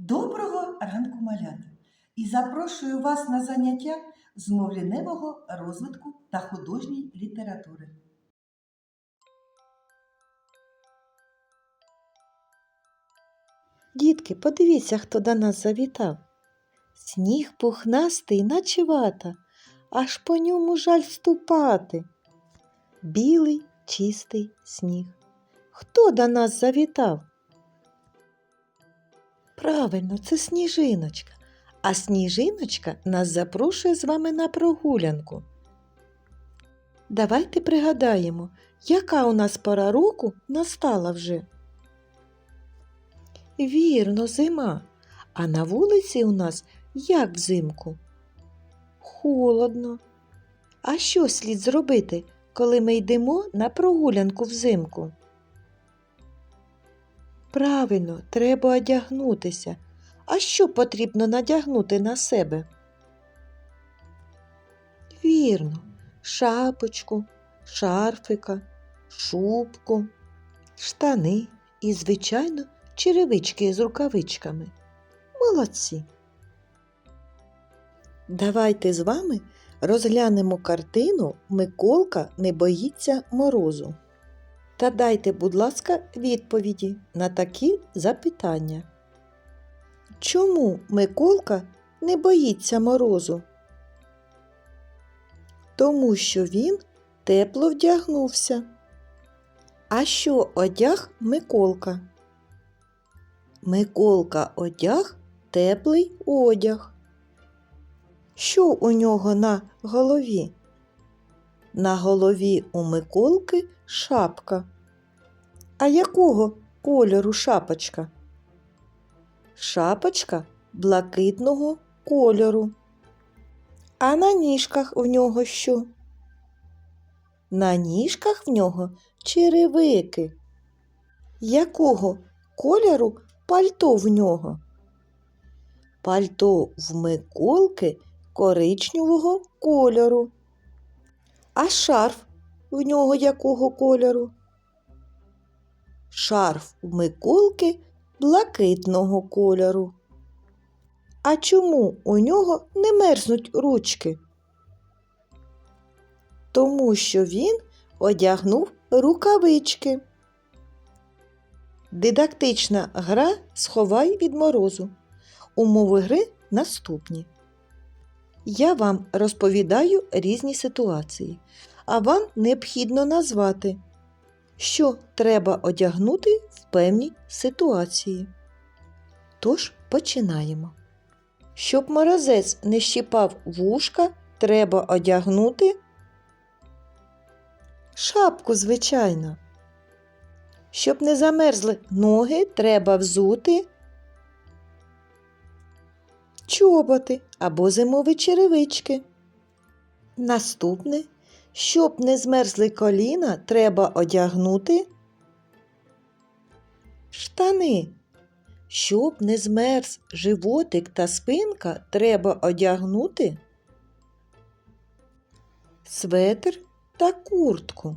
Доброго ранку, малята! І запрошую вас на заняття з мовліневого розвитку та художньої літератури. Дітки, подивіться, хто до нас завітав. Сніг пухнастий, наче вата, аж по ньому жаль ступати. Білий чистий сніг. Хто до нас завітав? Правильно, це сніжиночка. А сніжиночка нас запрошує з вами на прогулянку. Давайте пригадаємо, яка у нас пора року настала вже. Вірно, зима. А на вулиці у нас як взимку? Холодно. А що слід зробити, коли ми йдемо на прогулянку взимку? Правильно, треба одягнутися. А що потрібно надягнути на себе? Вірно, шапочку, шарфика, шубку, штани і, звичайно, черевички з рукавичками. Молодці. Давайте з вами розглянемо картину Миколка не боїться морозу. Та дайте, будь ласка, відповіді на такі запитання. Чому Миколка не боїться морозу? Тому що він тепло вдягнувся. А що одяг Миколка? Миколка одяг теплий одяг. Що у нього на голові? На голові у Миколки шапка. А якого кольору шапочка? Шапочка блакитного кольору. А на ніжках в нього що? На ніжках в нього черевики. Якого кольору пальто в нього? Пальто в Миколки коричневого кольору. А шарф в нього якого кольору? Шарф в Миколки блакитного кольору. А чому у нього не мерзнуть ручки? Тому що він одягнув рукавички. Дидактична гра Сховай від морозу. Умови гри наступні. Я вам розповідаю різні ситуації, а вам необхідно назвати, що треба одягнути в певній ситуації. Тож починаємо. Щоб морозець не щипав вушка, треба одягнути шапку, звичайно. Щоб не замерзли ноги, треба взути чоботи або зимові черевички. Наступне, щоб не змерзли коліна, треба одягнути штани. Щоб не змерз животик та спинка, треба одягнути светр та куртку.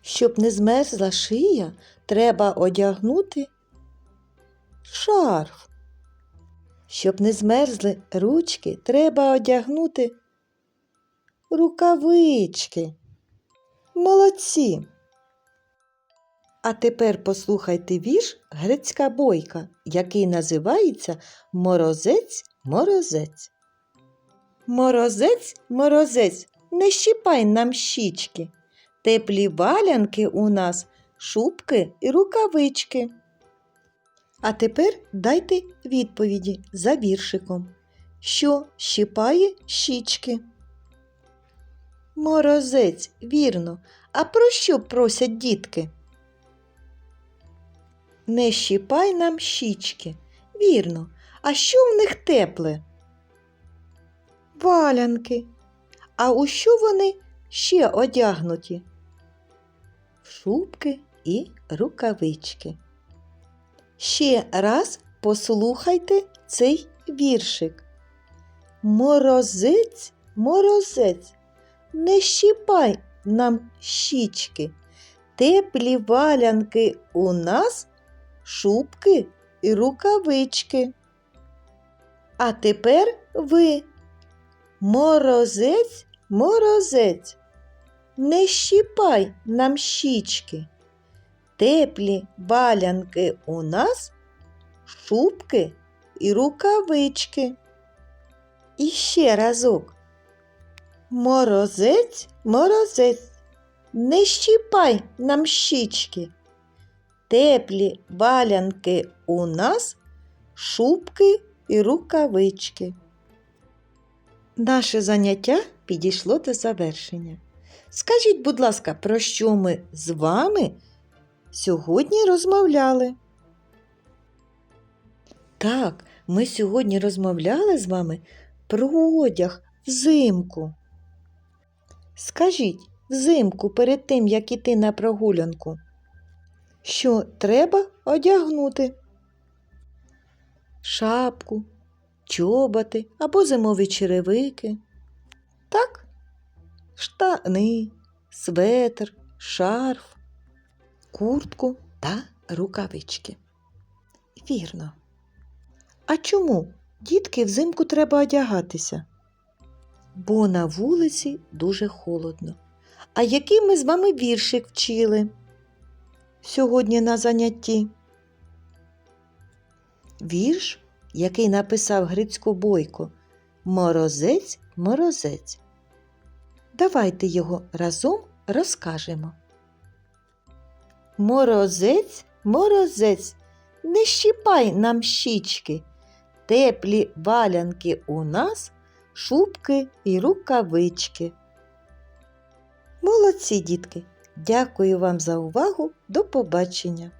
Щоб не змерзла шия, треба одягнути шарф. Щоб не змерзли ручки, треба одягнути рукавички. Молодці. А тепер послухайте вірш Грецька бойка, який називається Морозець морозець. Морозець морозець, не щіпай нам щічки. Теплі валянки у нас, шубки і рукавички. А тепер дайте відповіді за віршиком, що щипає щічки. Морозець, вірно. А про що просять дітки? Не щипай нам щічки. Вірно. А що в них тепле? Валянки. А у що вони ще одягнуті? Шубки і рукавички. Ще раз послухайте цей віршик. Морозець, морозець, не щіпай нам щічки. Теплі валянки у нас, шубки і рукавички. А тепер ви. Морозець, морозець, не щіпай нам щічки. Теплі балянки у нас, шубки і рукавички. І ще разок. Морозець, морозець, не щіпай нам щічки. Теплі балянки у нас, шубки і рукавички. Наше заняття підійшло до завершення. Скажіть, будь ласка, про що ми з вами сьогодні розмовляли? Так, ми сьогодні розмовляли з вами про одяг взимку. Скажіть, взимку перед тим, як іти на прогулянку, що треба одягнути? Шапку, чоботи або зимові черевики. Так, штани, светр, шарф, куртку та рукавички. Вірно. А чому дітки взимку треба одягатися? Бо на вулиці дуже холодно. А який ми з вами віршик вчили сьогодні на занятті? Вірш, який написав Грицько Бойко Морозець, морозець. Давайте його разом розкажемо. Морозець, морозець, не щіпай нам щічки. Теплі валянки у нас, шубки і рукавички. Молодці, дітки! Дякую вам за увагу. До побачення!